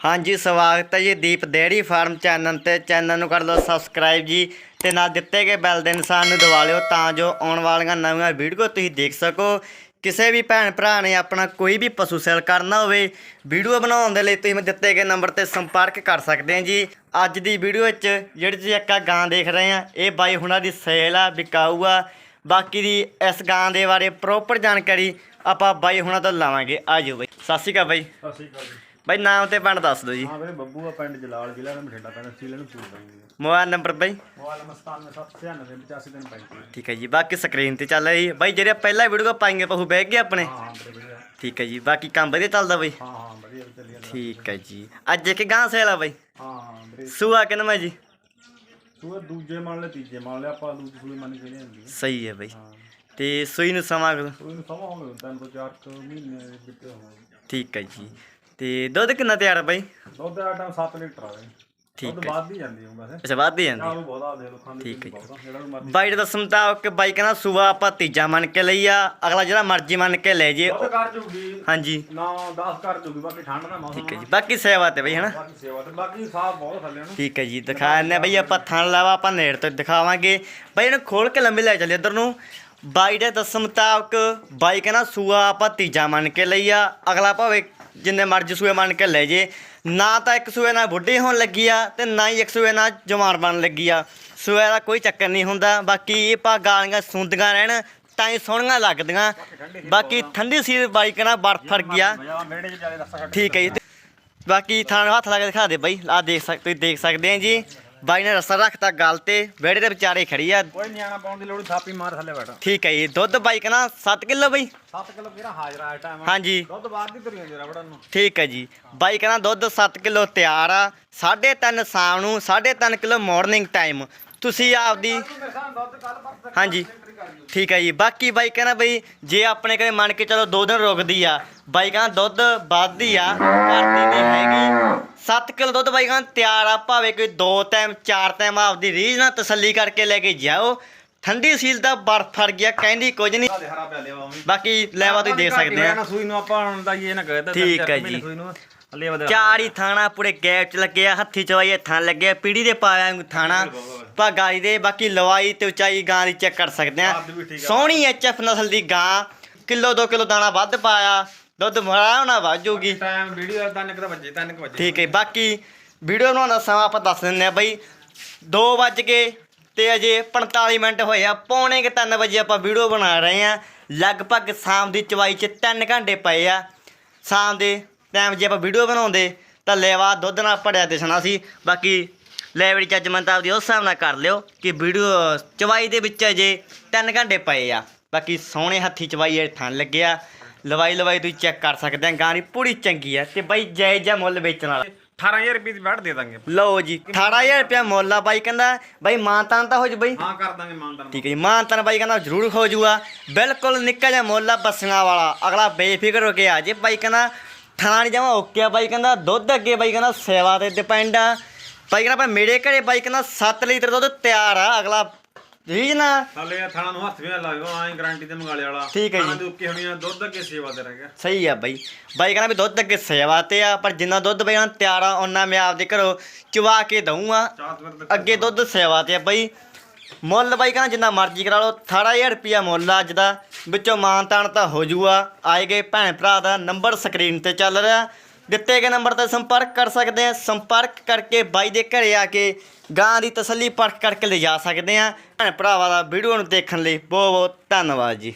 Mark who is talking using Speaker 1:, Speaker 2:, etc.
Speaker 1: ਹਾਂਜੀ, ਸਵਾਗਤ ਹੈ ਜੀ ਦੀਪ ਡੇਅਰੀ ਫਾਰਮ ਚੈਨਲ ਤੇ। ਚੈਨਲ ਨੂੰ ਕਰ ਲਓ ਸਬਸਕ੍ਰਾਈਬ ਜੀ ਤੇ ਨਾਲ ਦਿੱਤੇ ਗਏ ਬੈਲ ਦੇ ਨਿਸ਼ਾਨ ਨੂੰ ਦਬਾ ਲਿਓ ਤਾਂ ਜੋ ਆਉਣ ਵਾਲੀਆਂ ਨਵੀਆਂ ਵੀਡੀਓ ਤੁਸੀਂ ਦੇਖ ਸਕੋ। ਕਿਸੇ ਵੀ ਭੈਣ ਭਰਾ ਨੇ ਆਪਣਾ ਕੋਈ ਵੀ ਪਸ਼ੂ ਸੇਲ ਕਰਨਾ ਹੋਵੇ, ਵੀਡੀਓ ਬਣਾਉਣ ਦੇ ਲਈ ਤੁਸੀਂ ਦਿੱਤੇ ਗਏ ਨੰਬਰ ਤੇ ਸੰਪਰਕ ਕਰ ਸਕਦੇ ਹੋ ਜੀ। ਅੱਜ ਦੀ ਵੀਡੀਓ ਵਿੱਚ ਜਿਹੜੀ ਤੁਸੀਂ ਇੱਕ ਗਾਂ ਦੇਖ ਰਹੇ ਆ ਇਹ ਬਾਈ ਹੁਣਾਂ ਦੀ ਸੇਲ ਆ, ਵਿਕਾਊ ਆ। ਬਾਕੀ ਦੀ ਇਸ ਗਾਂ ਦੇ ਬਾਰੇ ਪ੍ਰੋਪਰ ਜਾਣਕਾਰੀ ਆਪਾਂ ਬਾਈ ਹੁਣਾਂ ਤੋਂ ਲਾਵਾਂਗੇ। ਆਜੋ ਬਾਈ। ਸਤਿ ਸ਼੍ਰੀ ਅਕਾਲ ਬਾਈ।
Speaker 2: ਸਤਿ ਸ਼੍ਰੀ ਅਕਾਲ ਜੀ।
Speaker 1: ਬਾਈ ਨਾਮ ਤੇ ਪਿੰਡ ਦੱਸ ਦਿਓ ਜੀ।
Speaker 2: ਹਾਂ ਵੀਰੇ ਬੱਬੂ ਆ ਪਿੰਡ ਜਲਾਲ ਜ਼ਿਲ੍ਹਾ ਦਾ ਬਠਿੰਡਾ ਪਿੰਡ ਸੀਲੇ ਨੂੰ ਪੂਰ ਦਾਂਗੇ
Speaker 1: ਮੋਬਾਈਲ ਨੰਬਰ ਬਾਈ।
Speaker 2: ਮੋਬਾਈਲ ਨੰਬਰ 977985 ਦਿਨ ਪੈਂਤੀ।
Speaker 1: ਠੀਕ ਹੈ ਜੀ ਬਾਕੀ ਸਕਰੀਨ ਤੇ ਚੱਲ ਰਹੀ ਬਾਈ ਜਿਹੜੇ ਪਹਿਲਾਂ ਵੀਡੀਓ ਪਾਈਆਂ ਪਹੂ ਬਹਿ ਗਏ ਆਪਣੇ।
Speaker 2: ਹਾਂ ਹਾਂ ਵੀਰੇ
Speaker 1: ਠੀਕ ਹੈ ਜੀ ਬਾਕੀ ਕੰਮ ਵਧੀਆ ਚੱਲਦਾ ਬਾਈ।
Speaker 2: ਹਾਂ ਹਾਂ ਵਧੀਆ ਚੱਲੀ ਜਾਂਦਾ।
Speaker 1: ਠੀਕ ਹੈ ਜੀ। ਅੱਜ ਇੱਕ ਗਾਂ ਸੇਲ ਆ ਬਾਈ।
Speaker 2: ਹਾਂ ਹਾਂ ਵੀਰੇ।
Speaker 1: ਸੂਆ ਕਿੰਨਾ ਜੀ?
Speaker 2: ਤੂੰ ਇਹ ਦੂਜੇ ਮੰਨ ਲੈ ਤੀਜੇ ਮੰਨ ਲੈ ਆਪਾਂ ਦੂਜੀ ਸੂਈ ਮੰਨ ਕੇ ਲਿਆਂਦੀ
Speaker 1: ਸਹੀ ਹੈ ਬਾਈ।
Speaker 2: ਹਾਂ।
Speaker 1: ਤੇ ਸੂਈ ਨੂੰ ਸਮਾਂ?
Speaker 2: ਤੂੰ ਇਹਨੂੰ ਸਮਾਂ ਹੋਵੇ ਤਿੰਨ ਤੋਂ ਚਾਰ ਕੁ ਮਹੀਨੇ ਦੇ ਵਿੱਚ
Speaker 1: ਠੀਕ ਹੈ ਜੀ। ਤੇ ਦੁੱਧ ਕਿੰਨਾ ਤਿਆਰ ਆ ਬਾਈ?
Speaker 2: ਦੁੱਧ ਦਾ ਟਾਈਮ 7 ਲੀਟਰ ਆਵੇ
Speaker 1: ਠੀਕ
Speaker 2: ਦੁੱਧ
Speaker 1: ਹੈ।
Speaker 2: ਵੱਧ ਹੀ ਜਾਂਦੀ ਹੋਊਗਾ ਵੈਸੇ।
Speaker 1: ਅੱਛਾ ਵੱਧ ਹੀ ਜਾਂਦੀ
Speaker 2: ਚਾਹ ਬਹੁਤ ਆ ਦੇ ਲੋਕਾਂ ਦੀ
Speaker 1: ਠੀਕ ਹੈ ਬਾਈ ਦਾ ਸਮਝਾ ਕਿ ਬਾਈ ਕਹਿੰਦਾ ਸੂਆ ਆਪਾਂ ਤੀਜਾ ਮੰਨ ਕੇ ਲਈ ਆ ਅਗਲਾ ਜਿਹੜਾ ਮਰਜ਼ੀ ਮੰਨ ਕੇ ਲੈ ਜੇ।
Speaker 2: ਦੁੱਧ ਕਰ ਜੂਗੀ।
Speaker 1: ਹਾਂਜੀ।
Speaker 2: ਨਾ 10 ਕਰ ਜੂਗੀ ਬਾਕੀ ਠੰਡ ਦਾ ਮੌਸਮ
Speaker 1: ਠੀਕ ਹੈ ਜੀ ਬਾਕੀ ਸੇਵਾ ਤੇ ਬਾਈ ਹਨਾ?
Speaker 2: ਬਾਕੀ ਸੇਵਾ ਤੇ ਬਾਕੀ ਸਾਫ਼ ਬਹੁਤ ਥੱਲੇ ਨੂੰ
Speaker 1: ਠੀਕ ਹੈ ਜੀ ਦਿਖਾ ਦਿੰਦੇ ਬਈ ਆਪਾਂ ਥਣ ਲਾਵਾ ਆਪਾਂ ਨੇੜ ਤੋਂ ਦਿਖਾਵਾਂਗੇ। ਬਈ ਇਹਨੂੰ ਖੋਲ ਕੇ ਲੰਮੀ ਲੈ ਚੱਲੇ ਇੱਧਰ ਨੂੰ। ਬਾਈ ਦੇ ਦੱਸਣ ਮੁਤਾਬਕ ਬਾਈ ਕਹਿੰਦਾ ਸੂਆ ਆਪਾਂ ਤੀਜਾ ਮੰਨ ਕੇ ਲਈ ਆ ਅਗਲਾ ਭਾਵੇਂ ਜਿੰਨੇ ਮਰਜ਼ੀ ਸੂਏ ਮੰਨ ਕੇ ਲੈ ਜੇ। ਨਾ ਤਾਂ ਇੱਕ ਸੂਏ ਨਾਲ ਬੁੱਢੀ ਹੋਣ ਲੱਗੀ ਆ ਤੇ ਨਾ ਹੀ ਇੱਕ ਸੂਏ ਨਾਲ ਜਵਾਨ ਬਣਨ ਲੱਗੀ ਆ। ਸੂਏ ਦਾ ਕੋਈ ਚੱਕਰ ਨਹੀਂ ਹੁੰਦਾ। ਬਾਕੀ ਇਹ ਪਾ ਗਾਲੀਆਂ ਸੁੰਦੀਆਂ ਰਹਿਣ, ਤਾਂ ਹੀ ਸੋਹਣੀਆਂ ਲੱਗਦੀਆਂ। ਬਾਕੀ ਠੰਡੀ ਸੀ ਬਾਈਕ ਨਾਲ ਬਰਫ ਫੜ ਗਿਆ।
Speaker 2: ਬਜਾ
Speaker 1: ਠੀਕ ਹੈ ਜੀ। ਤੇ ਬਾਕੀ ਥਾਣ ਹੱਥ ਲਾ ਕੇ ਦਿਖਾ ਦੇ ਬਾਈ। ਆ ਦੇਖ ਸਕ ਤੁਸੀਂ ਦੇਖ ਸਕਦੇ ਆ ਜੀ। ਬਾਈ ਨੇ ਰਸਾ ਰੱਖਤਾ ਗੱਲ ਤੇ ਵਿਹੜੇ ਦੇ ਵਿਚਾਰੇ ਖੜੀ ਆ।
Speaker 2: ਕੋਈ ਨਿਆਣਾ ਪਾਉਣ ਦੀ ਲੋੜ ਥਾਪੀ ਮਾਰ ਥੱਲੇ ਬੈਠਾ।
Speaker 1: ਠੀਕ ਹੈ ਜੀ ਦੁੱਧ ਬਾਈ ਕਹਿੰਦਾ 7 ਕਿਲੋ ਬਾਈ।
Speaker 2: 7 ਕਿਲੋ ਕਿਹੜਾ ਹਾਜ਼ਰਾ ਟਾਈਮ
Speaker 1: ਹਾਂਜੀ।
Speaker 2: ਦੁੱਧ ਬਾਹਰ ਦੀ ਤਰੀ ਜਾਂਦੀ ਰਬੜਨ ਨੂੰ।
Speaker 1: ਠੀਕ ਹੈ ਜੀ ਬਾਈ ਕਹਿੰਦਾ ਦੁੱਧ 7 ਕਿਲੋ ਤਿਆਰ ਆ 3.5 ਸ਼ਾਮ ਨੂੰ 3.5 ਕਿਲੋ ਮਾਰਨਿੰਗ ਟਾਈਮ ਤੁਸੀਂ ਆਪਦੀ ਹਾਂਜੀ ਠੀਕ ਹੈ ਜੀ। ਬਾਕੀ ਬਾਈ ਕਹਿੰਦਾ ਬਈ ਜੇ ਆਪਣੇ ਘਰੇ ਮੰਨ ਕੇ ਚਲੋ ਦੋ ਦਿਨ ਰੁਕਦੀ ਆ ਬਾਈ ਕਹਿੰਦਾ ਦੁੱਧ ਵੱਧਦੀ ਆ ਘਟਦੀ ਨਹੀਂ ਹੈਗੀ। 7 ਕਿਲੋ ਦੁੱਧ ਬਾਈ ਕਹਿੰਦਾ ਤਿਆਰ ਆ ਭਾਵੇਂ ਕੋਈ ਦੋ ਟਾਈਮ ਚਾਰ ਟਾਈਮ ਆਪਦੀ ਰੀਝ ਨਾਲ ਤਸੱਲੀ ਕਰਕੇ ਲੈ ਕੇ ਜਾਓ। ਠੰਡੀ ਸੀਲ ਦਾ ਬਰਫ ਫੜ ਗਿਆ ਕਹਿੰਦੀ ਕੁਝ ਨਹੀਂ। ਬਾਕੀ ਲੈਵਾ ਤੁਸੀਂ ਦੇਖ ਸਕਦੇ ਆ।
Speaker 2: ਨਾ ਸੂਈ ਨੂੰ ਆਪਾਂ ਹੁਣ ਦਾ ਇਹ ਨਾ ਕਹੇ ਤਾਂ
Speaker 1: ਠੀਕ ਹੈ ਜੀ। ਚਾਰ ਹੀ ਥਾਣਾ ਪੂਰੇ ਗੈਪ ਚ ਲੱਗਿਆ ਹੱਥੀ ਚਵਾਈਏ ਥਾਂ ਲੱਗਿਆ ਪੀੜੀ ਦੇ ਪਾਇਆ ਥਾਣਾ ਭਾਗਾਈ ਦੇ ਬਾਕੀ ਲਵਾਈ ਤੇ ਉਚਾਈ ਗਾਂ ਦੀ ਚੈੱਕ ਕਰ ਸਕਦੇ ਆ। ਸੋਹਣੀ ਐਚਐਫ ਨਸਲ ਦੀ ਗਾਂ ਕਿਲੋ 2 ਕਿਲੋ ਦਾਣਾ ਵੱਧ ਪਾਇਆ ਦੁੱਧ ਮਰਾ ਹੋਣਾ ਵਾਜੂਗੀ।
Speaker 2: ਟਾਈਮ ਵੀਡੀਓ ਦਾ ਤਨਕ ਦਾ ਵੱਜੇ ਤਨਕ ਵੱਜੇ।
Speaker 1: ਠੀਕ ਹੈ ਬਾਕੀ ਵੀਡੀਓ ਬਣਾਉਣ ਦਾ ਸਮਾਂ ਆਪਾਂ ਦੱਸ ਦਿੰਦੇ ਆ ਬਈ 2 ਵੱਜ ਕੇ ਤੇ ਅਜੇ 45 ਮਿੰਟ ਹੋਏ ਆ ਪੌਣੇ ਕਿ 3 ਵਜੇ ਆਪਾਂ ਵੀਡੀਓ ਬਣਾ ਰਹੇ ਆ ਲਗਭਗ ਸ਼ਾਮ ਦੀ ਚਵਾਈ ਚ 3 ਘੰਟੇ ਪਏ ਆ ਸ਼ਾਮ ਦੇ ਟਾਈਮ ਜੇ ਆਪਾਂ ਵੀਡੀਓ ਬਣਾਉਂਦੇ ਤਾਂ ਲੈਵਾ ਦੁੱਧ ਨਾਲ ਭੜਿਆ ਦਿਸਣਾ ਸੀ। ਬਾਕੀ ਲੈਵੜੀ ਜੱਜਮੈਂਟ ਆਪਦੀ ਉਸ ਹਿਸਾਬ ਨਾਲ ਕਰ ਲਿਓ ਕਿ ਵੀਡੀਓ ਚਵਾਈ ਦੇ ਵਿੱਚ ਅਜੇ 3 ਘੰਟੇ ਪਏ ਆ। ਬਾਕੀ ਸੋਹਣੇ ਹੱਥੀ ਚਵਾਈ ਇਹ ਥਣ ਲੱਗਿਆ। ਲਵਾਈ ਲਵਾਈ ਤੁਸੀਂ ਚੈੱਕ ਕਰ ਸਕਦੇ ਆ ਗਾਂ ਦੀ ਪੂਰੀ ਚੰਗੀ ਆ ਤੇ ਬਾਈ ਜਾਇਜ਼ ਜਿਹਾ ਮੁੱਲ ਵੇਚਣ ਵਾਲਾ।
Speaker 2: 18000 ਰੁਪਏ ਦੀ ਬੈਠ ਦੇ ਦਾਂਗੇ
Speaker 1: ਲਓ ਜੀ 18000 ਰੁਪਇਆ ਮੁੱਲ ਆ ਬਾਈ ਕਹਿੰਦਾ ਬਾਈ ਮਾਨਤਾਨ ਤਾਂ ਹੋ ਜੂ ਬਾਈ।
Speaker 2: ਹਾਂ ਕਰ ਦਾਂਗੇ ਮਾਨਦਾਨ
Speaker 1: ਠੀਕ ਹੈ ਜੀ ਮਾਨਤਾਨ ਬਾਈ ਕਹਿੰਦਾ ਜ਼ਰੂਰ ਹੋ ਜੂਗਾ। ਬਿਲਕੁਲ ਨਿੱਕਾ ਜਿਹਾ ਮੁੱਲ ਆ ਬੱਸੀਆਂ ਵਾਲਾ। ਅਗਲਾ ਬੇਫਿਕਰ ਹੋ ਕੇ ਆ ਜੇ ਬਾਈ ਕਹਿੰਦਾ ਥਾਣਾ ਨਹੀਂ ਜਾਵਾਂ ਓਕੇ ਆ ਬਾਈ ਕਹਿੰਦਾ ਦੁੱਧ ਅੱਗੇ ਬਾਈ ਕਹਿੰਦਾ ਸੇਵਾ ਤੇ ਡਿਪੈਂਡ ਆ। ਬਾਈ ਕਹਿੰਦਾ ਪਰ ਮੇਰੇ ਘਰੇ ਬਾਈ ਕਹਿੰਦਾ 7 ਲੀਟਰ ਦੁੱਧ ਤਿਆਰ ਆ ਅਗਲਾ ਰੀਜ ਨਾ
Speaker 2: ਥੱਲੇ ਆ ਥਾਣਾ ਨੂੰ ਹੱਥ ਵੀ ਲਾਇਓ ਐਂ ਗਾਰੰਟੀ ਤੇ ਮੰਗਾਲੇ ਵਾਲਾ।
Speaker 1: ਠੀਕ ਹੈ ਜੀ।
Speaker 2: ਦੇ ਉੱਕੇ ਹੋਣੀ ਆ ਦੁੱਧ ਅੱਗੇ ਸੇਵਾ ਤੇ ਰਹਿ ਗਿਆ।
Speaker 1: ਸਹੀ ਆ ਬਾਈ। ਬਾਈ ਕਹਿੰਦਾ ਵੀ ਦੁੱਧ ਅੱਗੇ ਸੇਵਾ ਤੇ ਆ ਪਰ ਜਿੰਨਾ ਦੁੱਧ ਬਾਈ ਤਿਆਰ ਆ ਉਹਨਾਂ ਮੈਂ ਆਪਦੇ ਘਰੋਂ ਚਵਾ ਕੇ ਦਊਂਗਾ। ਅੱਗੇ ਦੁੱਧ ਸੇਵਾ ਤੇ ਆ ਬਈ। ਮੁੱਲ ਬਾਈ ਕਹਿੰਦਾ ਜਿੰਨਾ ਮਰਜ਼ੀ ਕਰਾ ਲਓ 18000 ਰੁਪਿਆ ਮੁੱਲ ਆ ਅੱਜ ਦਾ। ਵਿੱਚੋਂ ਮਾਨਤਾਨ ਤਾਂ ਹੋ ਜੂਗਾ ਆਏ ਗਏ ਭੈਣ ਭਰਾ ਦਾ ਨੰਬਰ ਸਕਰੀਨ ਤੇ ਚੱਲ ਰਿਹਾ। ਦਿੱਤੇ ਗਏ ਨੰਬਰ ਤੇ ਸੰਪਰਕ ਕਰ ਸਕਦੇ ਆ ਸੰਪਰਕ ਕਰਕੇ ਬਾਈ ਦੇ ਘਰੇ ਆ ਕੇ ਗਾਂ ਦੀ ਤਸੱਲੀ ਪਰਖ ਕਰਕੇ ਲਿਜਾ ਸਕਦੇ ਆ ਭੈਣ ਭਰਾਵਾਂ ਦਾ ਵੀਡੀਓ ਨੂੰ ਦੇਖਣ ਲਈ ਬਹੁਤ ਬਹੁਤ ਧੰਨਵਾਦ ਜੀ।